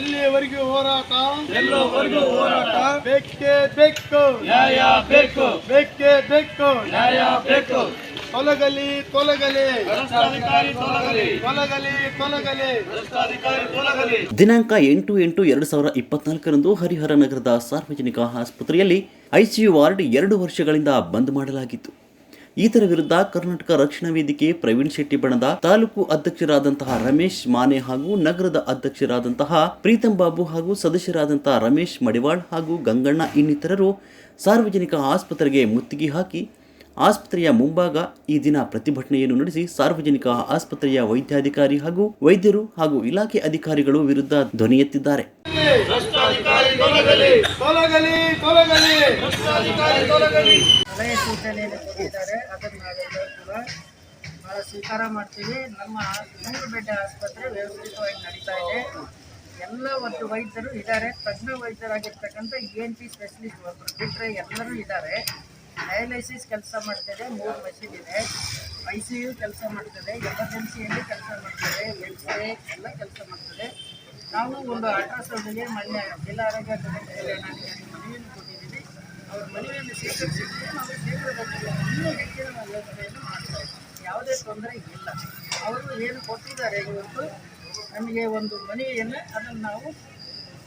ಎಲ್ಲೋವರೆಗೂ ಹೋರಾಟ? ಬೇಕೇ ಬೇಕು. ನ್ಯಾಯ ಬೇಕು. ಬೇಕೇ ಬೇಕು. ನ್ಯಾಯ ಬೇಕು. ತೊಲಗಲಿ ತೊಲಗಲಿ. ಅಧಿಕಾರಿ ತೊಲಗಲಿ. ತೊಲಗಲಿ ತೊಲಗಲಿ. ಭ್ರಷ್ಟಾಧಿಕಾರಿ ತೊಲಗಲಿ. ದಿನಾಂಕ ಎಂಟು ಎಂಟು ಎರಡು ಸಾವಿರ ಇಪ್ಪತ್ನಾಲ್ಕರಂದು ಹರಿಹರ ನಗರದ ಸಾರ್ವಜನಿಕ ಆಸ್ಪತ್ರೆಯಲ್ಲಿ ಐಸಿಯು ವಾರ್ಡ್ ಎರಡು ವರ್ಷಗಳಿಂದ ಬಂದ್ ಮಾಡಲಾಗಿತ್ತು. ಈತರ ವಿರುದ್ಧ ಕರ್ನಾಟಕ ರಕ್ಷಣಾ ವೇದಿಕೆ ಪ್ರವೀಣ್ ಶೆಟ್ಟಿ ಬಣದ ತಾಲೂಕು ಅಧ್ಯಕ್ಷರಾದಂತಹ ರಮೇಶ್ ಮಾನೆ ಹಾಗೂ ನಗರದ ಅಧ್ಯಕ್ಷರಾದಂತಹ ಪ್ರೀತಂ ಬಾಬು ಹಾಗೂ ಸದಸ್ಯರಾದಂತಹ ರಮೇಶ್ ಮಡಿವಾಳ್ ಹಾಗೂ ಗಂಗಣ್ಣ ಇನ್ನಿತರರು ಸಾರ್ವಜನಿಕ ಆಸ್ಪತ್ರೆಗೆ ಮುತ್ತಿಗೆ ಹಾಕಿ ಆಸ್ಪತ್ರೆಯ ಮುಂಭಾಗ ಈ ದಿನ ಪ್ರತಿಭಟನೆಯನ್ನು ನಡೆಸಿ ಸಾರ್ವಜನಿಕ ಆಸ್ಪತ್ರೆಯ ವೈದ್ಯಾಧಿಕಾರಿ ಹಾಗೂ ವೈದ್ಯರು ಹಾಗೂ ಇಲಾಖೆ ಅಧಿಕಾರಿಗಳು ವಿರುದ್ಧ ಧ್ವನಿ ಎತ್ತಿದ್ದಾರೆ ಸಲಹೆ ಸೂಚನೆ ಕೊಟ್ಟಿದ್ದಾರೆ. ಅದನ್ನು ಭಾಳ ಸ್ವೀಕಾರ ಮಾಡ್ತೀವಿ. ನಮ್ಮ ನೂರು ಬೆಡ್ ಆಸ್ಪತ್ರೆ ವ್ಯವಸ್ಥಿತವಾಗಿ ನಡೀತಾ ಇದೆ. ಎಲ್ಲ ಒಂದು ವೈದ್ಯರು ಇದ್ದಾರೆ. ತಜ್ಞ ವೈದ್ಯರಾಗಿರ್ತಕ್ಕಂಥ ಇ ಎನ್ ಪಿ ಸ್ಪೆಷಲಿಸ್ಟ್ ಒಬ್ಬರು ಬಿಟ್ಟರೆ ಎಲ್ಲರೂ ಇದ್ದಾರೆ. ಡಯಾಲಿಸಿಸ್ ಕೆಲಸ ಮಾಡ್ತದೆ. ಮೂರು ಮಷೀನ್ ಇದೆ. ಐ ಸಿ ಯು ಕೆಲಸ ಮಾಡ್ತದೆ. ಎಮರ್ಜೆನ್ಸಿಯಲ್ಲಿ ಕೆಲಸ ಮಾಡ್ತದೆ. ಎಕ್ಸ್ರೇ ಎಲ್ಲ ಕೆಲಸ ಮಾಡ್ತದೆ. ನಾವು ಒಂದು ಅಲ್ಟ್ರಾಸೌಂಡ್ಗೆ ಮೊನ್ನೆ ಜಿಲ್ಲಾ ಆರೋಗ್ಯ ಮನವಿಯನ್ನು ಕೊಟ್ಟಿದ್ದೀವಿ ಅವ್ರ ಮನವಿಯನ್ನು ಸ್ವೀಕರಿಸಿದ್ರೆ ನಾವು ಶೀಘ್ರದಲ್ಲಿ ಇನ್ನೂ ಹೆಚ್ಚಿನ ವ್ಯವಸ್ಥೆಯನ್ನು ಮಾಡ್ತಾ ಇದ್ದೀವಿ. ಯಾವುದೇ ತೊಂದರೆ ಇಲ್ಲ. ಅವರು ಏನು ಕೊಟ್ಟಿದ್ದಾರೆ ಇವತ್ತು, ನಮಗೆ ಒಂದು ಮನವಿಯನ್ನು ಅದನ್ನು ನಾವು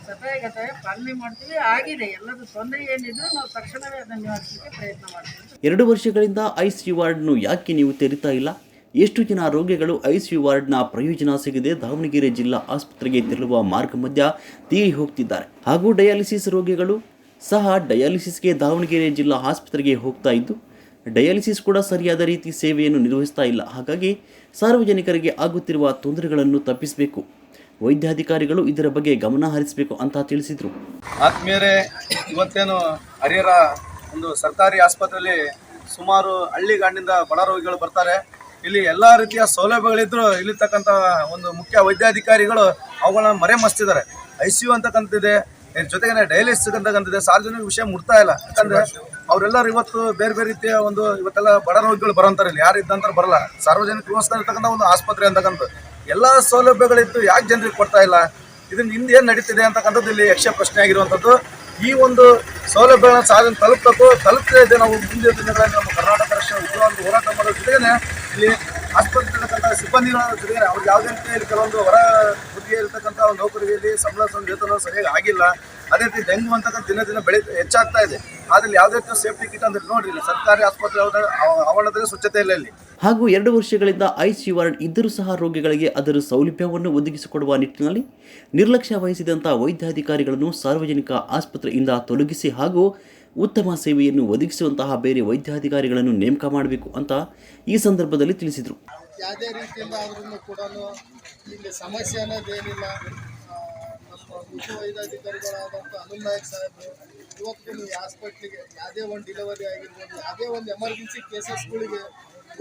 ಸತಾಯಗತಾಯ ಪಾಲನೆ ಮಾಡ್ತೀವಿ. ಆಗಿದೆ. ಎಲ್ಲದೂ ತೊಂದರೆ ಏನಿದ್ರು ನಾವು ತಕ್ಷಣವೇ ಅದನ್ನು ನಿವಾರಿಸಲಿಕ್ಕೆ ಪ್ರಯತ್ನ ಮಾಡ್ತೀವಿ. ಎರಡು ವರ್ಷಗಳಿಂದ ಐಸಿಯು ವಾರ್ಡ್ನು ಯಾಕೆ ನೀವು ತೆರಿತಾ ಇಲ್ಲ? ಎಷ್ಟು ಜನ ರೋಗಿಗಳು ಐಸಿಯು ವಾರ್ಡ್ನ ಪ್ರಯೋಜನ ಸಿಗದೆ ದಾವಣಗೆರೆ ಜಿಲ್ಲಾ ಆಸ್ಪತ್ರೆಗೆ ತೆರಳುವ ಮಾರ್ಗ ಮಧ್ಯ ತೀರಿ ಹೋಗ್ತಿದ್ದಾರೆ. ಹಾಗೂ ಡಯಾಲಿಸಿಸ್ ರೋಗಿಗಳು ಸಹ ಡಯಾಲಿಸಿಸ್ಗೆ ದಾವಣಗೆರೆ ಜಿಲ್ಲಾ ಆಸ್ಪತ್ರೆಗೆ ಹೋಗ್ತಾ ಇದ್ದು, ಡಯಾಲಿಸಿಸ್ ಕೂಡ ಸರಿಯಾದ ರೀತಿ ಸೇವೆಯನ್ನು ನಿರ್ವಹಿಸ್ತಾ ಇಲ್ಲ. ಹಾಗಾಗಿ ಸಾರ್ವಜನಿಕರಿಗೆ ಆಗುತ್ತಿರುವ ತೊಂದರೆಗಳನ್ನು ತಪ್ಪಿಸಬೇಕು. ವೈದ್ಯಾಧಿಕಾರಿಗಳು ಇದರ ಬಗ್ಗೆ ಗಮನ ಹರಿಸಬೇಕು ಅಂತ ತಿಳಿಸಿದರು. ಆತ್ಮೀಯರೇ, ಇವತ್ತೇನು ಹರಿಹರ ಒಂದು ಸರ್ಕಾರಿ ಆಸ್ಪತ್ರೆಯಲ್ಲಿ ಸುಮಾರು ಹಳ್ಳಿಗಾಡಿನಿಂದ ಬಡ ರೋಗಿಗಳು ಬರ್ತಾರೆ. ಇಲ್ಲಿ ಎಲ್ಲ ರೀತಿಯ ಸೌಲಭ್ಯಗಳಿದ್ರು ಇಲ್ಲಿರ್ತಕ್ಕಂಥ ಒಂದು ಮುಖ್ಯ ವೈದ್ಯಾಧಿಕಾರಿಗಳು ಅವುಗಳನ್ನ ಮರೆ ಮಸ್ತಿದ್ದಾರೆ ಐ ಸಿ ಯು ಅಂತಕ್ಕಂಥದ್ದಿದೆ ಜೊತೆಗೆ ಡಯಾಲಿಸಿಸ್ ಅಂತಕ್ಕಂಥದ್ದು ಸಾರ್ವಜನಿಕ ವಿಷಯ ಮುಟ್ತಾ ಇಲ್ಲ. ಯಾಕಂದ್ರೆ ಅವರೆಲ್ಲರೂ ಇವತ್ತು ಬೇರೆ ಬೇರೆ ರೀತಿಯ ಒಂದು ಇವತ್ತೆಲ್ಲ ಬಡ ರೋಗಿಗಳು ಬರೋಂತಾರೆ ಇಲ್ಲಿ. ಯಾರು ಇದ್ದಂತಾರೆ ಬರಲ್ಲ. ಸಾರ್ವಜನಿಕ ಇರ್ತಕ್ಕಂಥ ಒಂದು ಆಸ್ಪತ್ರೆ ಅಂತಕ್ಕಂಥ ಎಲ್ಲ ಸೌಲಭ್ಯಗಳಿದ್ದು ಯಾಕೆ ಜನರಿಗೆ ಕೊಡ್ತಾ ಇಲ್ಲ? ಇದನ್ನ ಹಿಂದೆ ಏನು ನಡೀತಿದೆ ಅಂತಕ್ಕಂಥದ್ದು ಇಲ್ಲಿ ಯಕ್ಷ ಪ್ರಶ್ನೆ ಆಗಿರುವಂಥದ್ದು. ಈ ಒಂದು ಸೌಲಭ್ಯಗಳನ್ನ ಸಾಧನೆ ತಲುಪಬೇಕು ತಲುಪದೇ ಇದೆ ನಾವು ಮುಂದಿನ ದಿನಗಳಲ್ಲಿ ನಮ್ಮ ಕರ್ನಾಟಕ ರಕ್ಷಣಾ ಉಗ್ರವಾದ ಹೋರಾಟ ಮಾಡೋ ಜೊತೆಗೆ ಇಲ್ಲಿ ಆಸ್ಪತ್ರೆ ಸಿಬ್ಬಂದಿಗಳ ಜೊತೆಗೆ ಅವ್ರಿಗೆ ಯಾವುದೇ ರೀತಿಯಲ್ಲಿ ಕೆಲವೊಂದು ಹೊರ ಹುದ್ದೆ ಇರ್ತಕ್ಕಂಥ ಒಂದು ನೌಕರಿಗೆ ಸಂಬಳ ವೇತನ ಸರಿಯಾಗಿ ಆಗಿಲ್ಲ, ಅದೇ ರೀತಿ ಡೆಂಗು ಅಂತಕ್ಕಂಥ ದಿನ ದಿನ ಬೆಳೆ ಹೆಚ್ಚಾಗ್ತಾ ಇದೆ. ಆದ್ರೆ ಯಾವುದೇ ರೀತಿ ಸೇಫ್ಟಿ ಕಿಟ್ ಅಂದ್ರೆ ನೋಡ್ರಿ ಸರ್ಕಾರಿ ಆಸ್ಪತ್ರೆ ಅವಳದ್ರೆ ಸ್ವಚ್ಛತೆ ಇಲ್ಲ ಇಲ್ಲಿ. ಹಾಗೂ ಎರಡು ವರ್ಷಗಳಿಂದ ಐಸಿಯು ವಾರ್ಡ್ ಇದ್ದರೂ ಸಹ ರೋಗಿಗಳಿಗೆ ಅದರ ಸೌಲಭ್ಯವನ್ನು ಒದಗಿಸಿಕೊಡುವ ನಿಟ್ಟಿನಲ್ಲಿ ನಿರ್ಲಕ್ಷ್ಯ ವಹಿಸಿದಂಥ ವೈದ್ಯಾಧಿಕಾರಿಗಳನ್ನು ಸಾರ್ವಜನಿಕ ಆಸ್ಪತ್ರೆಯಿಂದ ತೊಲಗಿಸಿ ಹಾಗೂ ಉತ್ತಮ ಸೇವೆಯನ್ನು ಒದಗಿಸುವಂತಹ ಬೇರೆ ವೈದ್ಯಾಧಿಕಾರಿಗಳನ್ನು ನೇಮಕ ಮಾಡಬೇಕು ಅಂತ ಈ ಸಂದರ್ಭದಲ್ಲಿ ತಿಳಿಸಿದರು. ಯಾವುದೇ ರೀತಿಯಿಂದ ಆದ್ರೂ ಕೂಡ ಇಲ್ಲಿ ಸಮಸ್ಯೆ ಅನ್ನೋದೇನಿಲ್ಲ ನಮ್ಮ ಮುಖ್ಯ ವೈದ್ಯಾಧಿಕಾರಿಗಳಾದಂಥ ಅನುಲ್ ನಾಯಕ್ ಸಾಹೇಬರು, ಇವತ್ತು ಈ ಹಾಸ್ಪಿಟ್ಲಿಗೆ ಯಾವುದೇ ಒಂದು ಡಿಲಿವರಿ ಆಗಿರ್ಬೋದು, ಯಾವುದೇ ಒಂದು ಎಮರ್ಜೆನ್ಸಿ ಕೇಸಸ್ಗಳಿಗೆ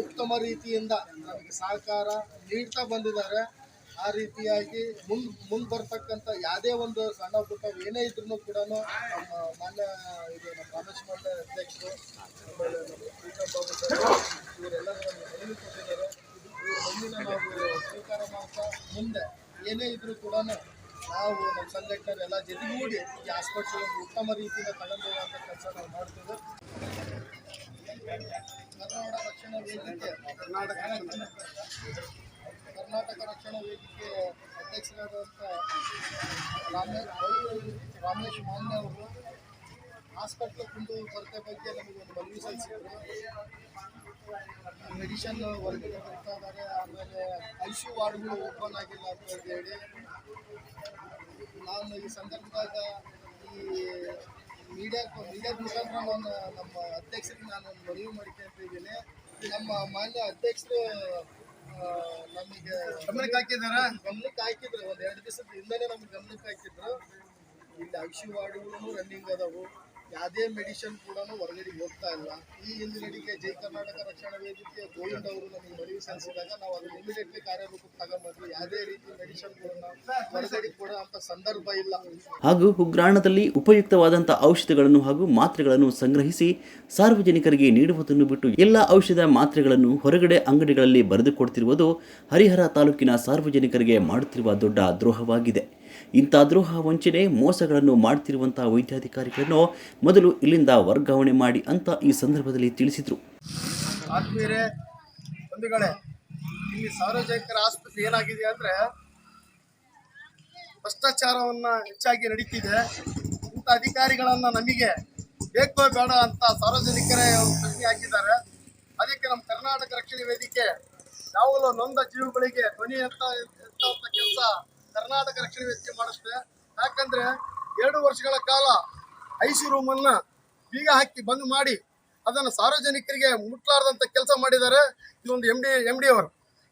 ಉತ್ತಮ ರೀತಿಯಿಂದ ನಮಗೆ ಸಹಕಾರ ನೀಡ್ತಾ ಬಂದಿದ್ದಾರೆ. ಆ ರೀತಿಯಾಗಿ ಮುಂದ್ ಮುಂದೆ ಬರ್ತಕ್ಕಂಥ ಯಾವುದೇ ಒಂದು ಸಣ್ಣ ಪುಟ್ಟ ಏನೇ ಇದ್ರೂ ಕೂಡ ನಮ್ಮ ಮಾನ್ಯ ಇದು ಅಧ್ಯಕ್ಷರು ಇವರೆಲ್ಲರೂ ನಮಗೆ ಕೊಟ್ಟಿದ್ದಾರೆ ಮುಂದಿನ ನಾವು ಸ್ವೀಕಾರ ಮಾಡ್ತಾ ಮುಂದೆ ಏನೇ ಇದ್ರೂ ಕೂಡ ನಾವು ನಮ್ಮ ಸಂಘಟನೆಲ್ಲ ಜೊತೆಗೂಡಿ ಈ ಆಸ್ಪತ್ರೆ ಒಂದು ಉತ್ತಮ ರೀತಿಯಿಂದ ತಗೊಂಡು ಹೋಗುವಂಥ ಕೆಲಸ ನಾವು ಮಾಡ್ತೇವೆ ಕರ್ನಾಟಕ ರಕ್ಷಣಾ ವೇದಿಕೆ ಕರ್ನಾಟಕ ಕರ್ನಾಟಕ ರಕ್ಷಣಾ ವೇದಿಕೆ ಅಧ್ಯಕ್ಷರಾದಂಥ ರಾಮೇಶ್ ರಾಮೇಶ್ ಮಾನ್ಯ ಅವರು ಹಾಸ್ಪಿಟ್ಲ್ ಕುಂದು ಕೊರತೆ ಬಗ್ಗೆ ನಮಗೆ ಒಂದು ಮನವಿ ಸಲ್ಲಿಸಿದ್ರು ಮೆಡಿಷನ್ ಹೊರಗಡೆ ಬರ್ತಾ ಇದ್ದಾರೆ. ಆಮೇಲೆ ಐ ಸಿ ವಾರ್ಡ್ಗಳು ಓಪನ್ ಆಗಿಲ್ಲ ಅಂತ ಹೇಳಿ. ನಾನು ಈ ಸಂದರ್ಭದಾಗ ಈ ಮೀಡಿಯಾ ಮೀಡಿಯಾದ ಮುಖಾಂತರ ನಾನು ನಮ್ಮ ಅಧ್ಯಕ್ಷರಿಗೆ ನಾನು ಒಂದು ಮನವಿ ಮಾಡ್ಕೊತಿದ್ದೀನಿ ನಮ್ಮ ಮಾನ್ಯ ಅಧ್ಯಕ್ಷರು ನಮಗೆ ಗಮನಕ್ಕೆ ಹಾಕಿದಾರ ಗಮನಕ್ಕೆ ಹಾಕಿದ್ರು. ಒಂದು ಎರಡು ದಿವಸದ ಹಿಂದೆ ನಮ್ಗೆ ಗಮನಕ್ಕೆ ಹಾಕಿದ್ರು. ಇಲ್ಲಿ ಸಿ ವಾರ್ಡ್ಗಳು ರನ್ನಿಂಗ್ ಅದಾವು. ಯಾವುದೇ ಮೆಡಿಸಿನ್ ಕೂಡ ಹೊರಗಡೆ ಹೋಗ್ತಾ ಇಲ್ಲ. ಈ ಹಿನ್ನೆಲೆಗೆ ಜೈ ಕರ್ನಾಟಕ ರಕ್ಷಣಾ ವೇದಿಕೆ ಗೋವಿಂದ್ ಅವರು ನಮಗೆ ಮನವಿ ಸಲ್ಲಿಸಿದಾಗ ನಾವು ಅದನ್ನು ಇಮಿಡಿಯೇಟ್ಲಿ ಕಾರ್ಯರೂಪಕ್ಕೆ ತಗೊಂಡ್ಬಂದ್ವಿ. ಯಾವುದೇ ರೀತಿ ಮೆಡಿಸಿನ್ಗಳನ್ನ ಹೊರಗಡೆ ಕೊಡೋ ಅಂತ ಸಂದರ್ಭ ಇಲ್ಲ. ಹಾಗೂ ಉಗ್ರಾಣದಲ್ಲಿ ಉಪಯುಕ್ತವಾದಂಥ ಔಷಧಗಳನ್ನು ಹಾಗೂ ಮಾತ್ರೆಗಳನ್ನು ಸಂಗ್ರಹಿಸಿ ಸಾರ್ವಜನಿಕರಿಗೆ ನೀಡುವುದನ್ನು ಬಿಟ್ಟು ಎಲ್ಲ ಔಷಧ ಮಾತ್ರೆಗಳನ್ನು ಹೊರಗಡೆ ಅಂಗಡಿಗಳಲ್ಲಿ ಬರೆದುಕೊಡ್ತಿರುವುದು ಹರಿಹರ ತಾಲೂಕಿನ ಸಾರ್ವಜನಿಕರಿಗೆ ಮಾಡುತ್ತಿರುವ ದೊಡ್ಡ ದ್ರೋಹವಾಗಿದೆ. ಇಂಥ ದ್ರೋಹ ವಂಚನೆ ಮೋಸಗಳನ್ನು ಮಾಡ್ತಿರುವಂತಹ ವೈದ್ಯಾಧಿಕಾರಿಗಳನ್ನು ಮೊದಲು ಇಲ್ಲಿಂದ ವರ್ಗಾವಣೆ ಮಾಡಿ ಅಂತ ಈ ಸಂದರ್ಭದಲ್ಲಿ ತಿಳಿಸಿದರು. ಇಲ್ಲಿ ಸಾರ್ವಜನಿಕರ ಆಸ್ಪತ್ರೆ ಏನಾಗಿದೆ ಅಂದ್ರೆ ಭ್ರಷ್ಟಾಚಾರವನ್ನ ಹೆಚ್ಚಾಗಿ ನಡೀತಿದೆ. ಇಂಥ ಅಧಿಕಾರಿಗಳನ್ನ ನಮಗೆ ಬೇಕೋ ಬೇಡ ಅಂತ ಸಾರ್ವಜನಿಕರೇ ಪ್ರಶ್ನೆ ಹಾಕಿದ್ದಾರೆ. ಅದಕ್ಕೆ ನಮ್ಮ ಕರ್ನಾಟಕ ರಕ್ಷಣೆ ವೇದಿಕೆ ಯಾವಾಗಲೂ ನೊಂದ ಜೀವಗಳಿಗೆ ಧ್ವನಿ ಅಂತ ಕೆಲಸ ಕರ್ನಾಟಕ ರಕ್ಷಣೆ ವ್ಯಕ್ತಿ ಮಾಡಿಸ್ತೇವೆ ಯಾಕಂದ್ರೆ ಎರಡು ವರ್ಷಗಳ ಕಾಲ ಐಸಿ ರೂಮನ್ನ ಬೀಗ ಹಾಕಿ ಬಂದ್ ಮಾಡಿ ಅದನ್ನು ಸಾರ್ವಜನಿಕರಿಗೆ ಮುಟ್ಲಾರ್ದಂತ ಕೆಲಸ ಮಾಡಿದ್ದಾರೆ. ಇದೊಂದು ಎಂ ಡಿ ಎಂ ಡಿ ಅವರು.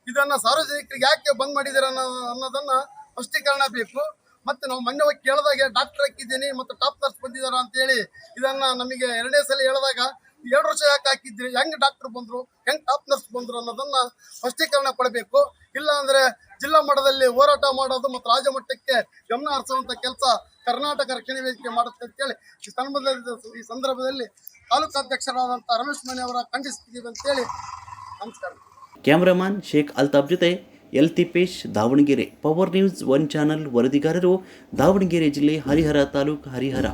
ಇದನ್ನ ಸಾರ್ವಜನಿಕರಿಗೆ ಯಾಕೆ ಬಂದ್ ಮಾಡಿದ್ದಾರೆ ಅನ್ನೋ, ಅನ್ನೋದನ್ನ ಸ್ಪಷ್ಟೀಕರಣ ಬೇಕು. ಮತ್ತೆ ನಾವು ಮೊನ್ನೆ ಹೋಗಿ ಕೇಳಿದಾಗ ಡಾಕ್ಟರ್ ಹಾಕಿದ್ದೀನಿ ಮತ್ತು ಟಾಪ್ ನರ್ಸ್ ಬಂದಿದ್ದಾರೆ ಅಂತ ಹೇಳಿ ಇದನ್ನ ನಮಗೆ ಎರಡನೇ ಸಲ ಹೇಳಿದಾಗ ಎರಡು ವರ್ಷ ಯಾಕೆ ಹಾಕಿದ್ರಿ? ಹೆಂಗ್ ಡಾಕ್ಟರ್ ಬಂದ್ರು? ಹೆಂಗ್ ಟಾಪ್ ನರ್ಸ್ ಬಂದ್ರು ಅನ್ನೋದನ್ನ ಸ್ಪಷ್ಟೀಕರಣ ಕೊಡಬೇಕು. ಇಲ್ಲ ಅಂದ್ರೆ ಜಿಲ್ಲಾ ಮಟ್ಟದಲ್ಲಿ ಹೋರಾಟ ಮಾಡೋದು ಮತ್ತು ರಾಜ್ಯ ಮಟ್ಟಕ್ಕೆ ಗಮನ ಹರಿಸುವಂತ ಕೆಲಸ ಕರ್ನಾಟಕ ರಕ್ಷಣೆ ವೇದಿಕೆ ಮಾಡುತ್ತೆ ಅಂತೇಳಿ ಈ ಸಂದರ್ಭದಲ್ಲಿ ಈ ಸಂದರ್ಭದಲ್ಲಿ ತಾಲೂಕು ಅಧ್ಯಕ್ಷರಾದಂಥ ರಮೇಶ್ ಮನೆ ಅವರ ಖಂಡಿಸ್ತಿದ್ದೀವಿ ಅಂತೇಳಿ ನಮಸ್ಕಾರ. ಕ್ಯಾಮ್ರಾಮನ್ ಶೇಖ್ ಅಲ್ತಾಫ್ ಜೊತೆ L Tippesh, Davanagere. Power news one channel ವರದಿಗಾರರು Davanagere ಜಿಲ್ಲೆ ಹರಿಹರ ತಾಲೂಕು ಹರಿಹರ.